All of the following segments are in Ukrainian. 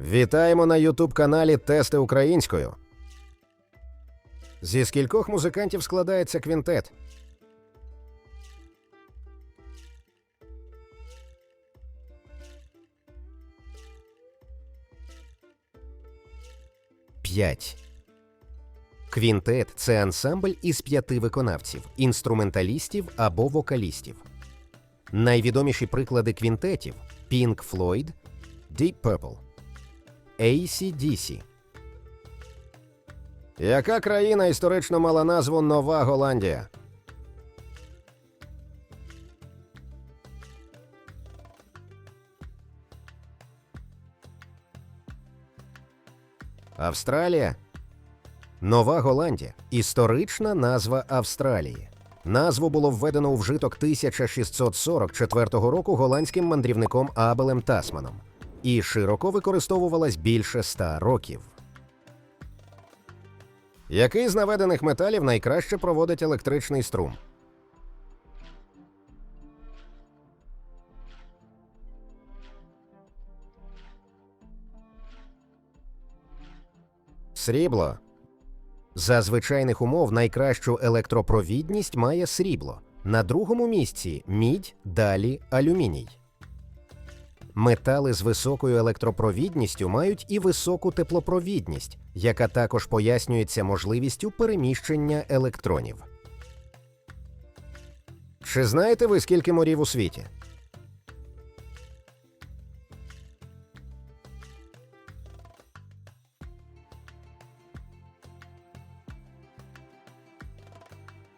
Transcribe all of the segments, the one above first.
Вітаємо на Ютуб каналі Тести українською. Зі скількох музикантів складається квінтет? П'ять. Квінтет це ансамбль із п'яти виконавців, інструменталістів або вокалістів. Найвідоміші приклади квінтетів Pink Floyd, Deep Purple, AC/DC. Яка країна історично мала назву Нова Голландія? Австралія. Нова Голландія історична назва Австралії. Назву було введено у вжиток 1644 року голландським мандрівником Абелем Тасманом і широко використовувалась більше ста років. Який з наведених металів найкраще проводить електричний струм? Срібло. За звичайних умов найкращу електропровідність має срібло. На другому місці мідь, далі алюміній. Метали з високою електропровідністю мають і високу теплопровідність, яка також пояснюється можливістю переміщення електронів. Чи знаєте ви, скільки морів у світі?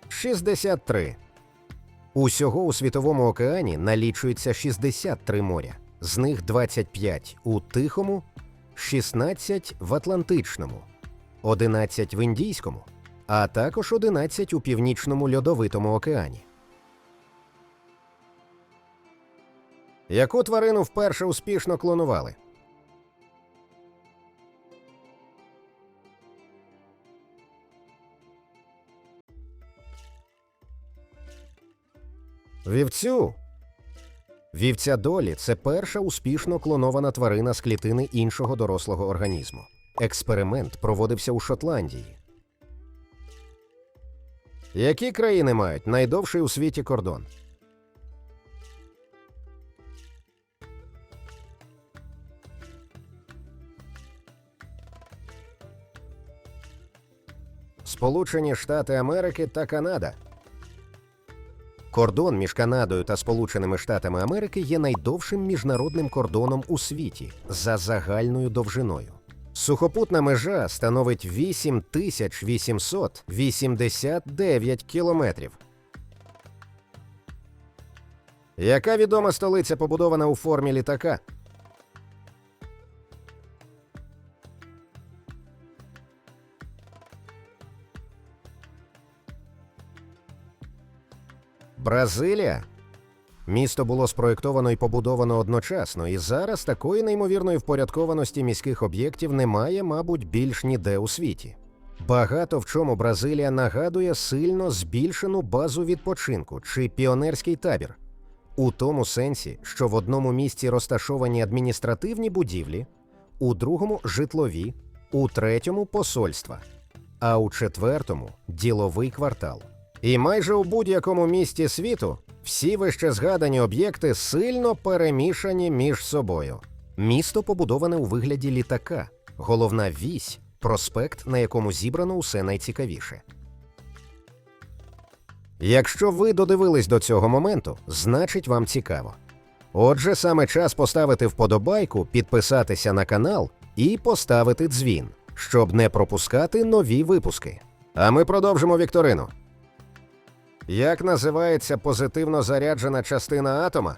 Шістдесят три. Усього у світовому океані налічується 63 моря, з них 25 у Тихому, 16 в Атлантичному, 11 в Індійському, а також 11 у Північному льодовитому океані. Яку тварину вперше успішно клонували? Вівцю. Вівця долі це перша успішно клонована тварина з клітини іншого дорослого організму. Експеримент проводився у Шотландії. Які країни мають найдовший у світі кордон? Сполучені Штати Америки та Канада. Кордон між Канадою та Сполученими Штатами Америки є найдовшим міжнародним кордоном у світі за загальною довжиною. Сухопутна межа становить 8889 кілометрів. Яка відома столиця побудована у формі літака? Бразилія. Місто було спроєктовано і побудовано одночасно, і зараз такої неймовірної впорядкованості міських об'єктів немає, мабуть, більш ніде у світі. Багато в чому Бразилія нагадує сильно збільшену базу відпочинку чи піонерський табір, у тому сенсі, що в одному місці розташовані адміністративні будівлі, у другому житлові, у третьому посольства, а у четвертому діловий квартал. І майже у будь-якому місті світу всі вище згадані об'єкти сильно перемішані між собою. Місто побудоване у вигляді літака, головна вісь, проспект, на якому зібрано усе найцікавіше. Якщо ви додивились до цього моменту, значить вам цікаво. Отже, саме час поставити вподобайку, підписатися на канал і поставити дзвін, щоб не пропускати нові випуски. А ми продовжимо вікторину. Як називається позитивно заряджена частина атома?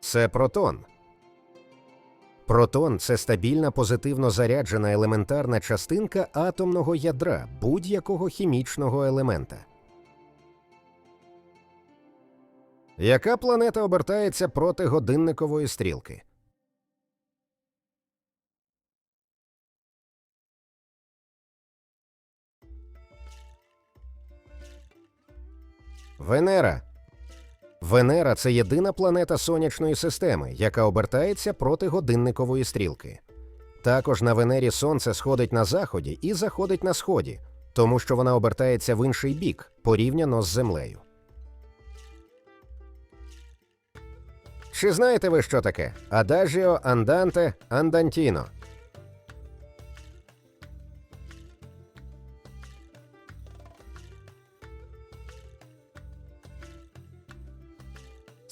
Це протон. Протон це стабільна позитивно заряджена елементарна частинка атомного ядра будь-якого хімічного елемента. Яка планета обертається проти годинникової стрілки? Венера. Венера це єдина планета сонячної системи, яка обертається проти годинникової стрілки. Також на Венері Сонце сходить на заході і заходить на сході, тому що вона обертається в інший бік порівняно з Землею. Чи знаєте ви, що таке? Адажіо анданте андантіно.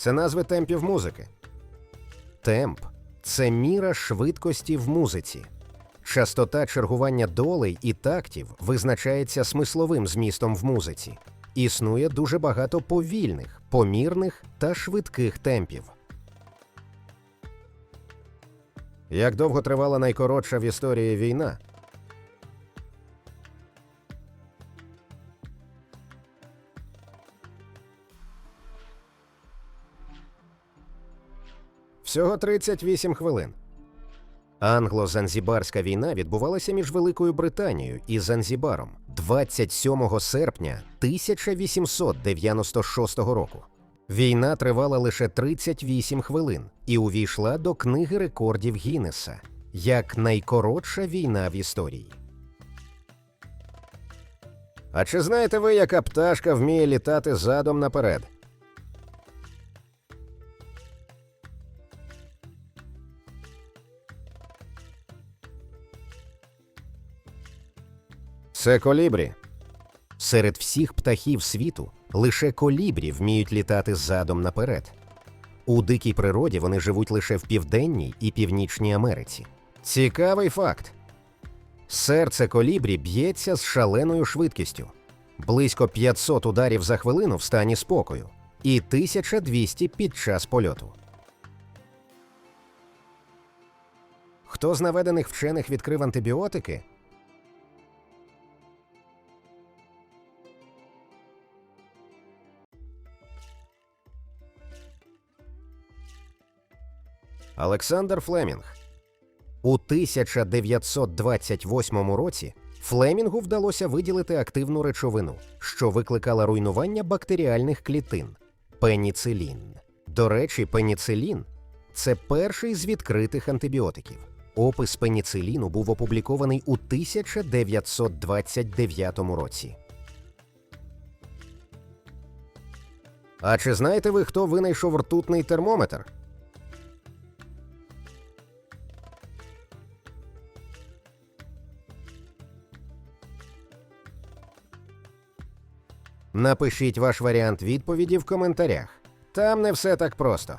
Це назви темпів музики. Темп це міра швидкості в музиці. Частота чергування долей і тактів визначається смисловим змістом в музиці. Існує дуже багато повільних, помірних та швидких темпів. Як довго тривала найкоротша в історії війна? Всього 38 хвилин. Англо-Занзібарська війна відбувалася між Великою Британією і Занзібаром 27 серпня 1896 року. Війна тривала лише 38 хвилин і увійшла до книги рекордів Гіннеса як найкоротша війна в історії. А чи знаєте ви, яка пташка вміє літати задом наперед? Це колібрі. Серед всіх птахів світу лише колібрі вміють літати задом наперед. У дикій природі вони живуть лише в Південній і Північній Америці. Цікавий факт. Серце колібрі б'ється з шаленою швидкістю близько 500 ударів за хвилину в стані спокою і 1200 під час польоту. Хто з наведених вчених відкрив антибіотики? Олександр Флемінг. У 1928 році Флемінгу вдалося виділити активну речовину, що викликала руйнування бактеріальних клітин пеніцилін. До речі, пеніцилін це перший з відкритих антибіотиків. Опис пеніциліну був опублікований у 1929 році. А чи знаєте ви, хто винайшов ртутний термометр? Напишіть ваш варіант відповіді в коментарях. Там не все так просто.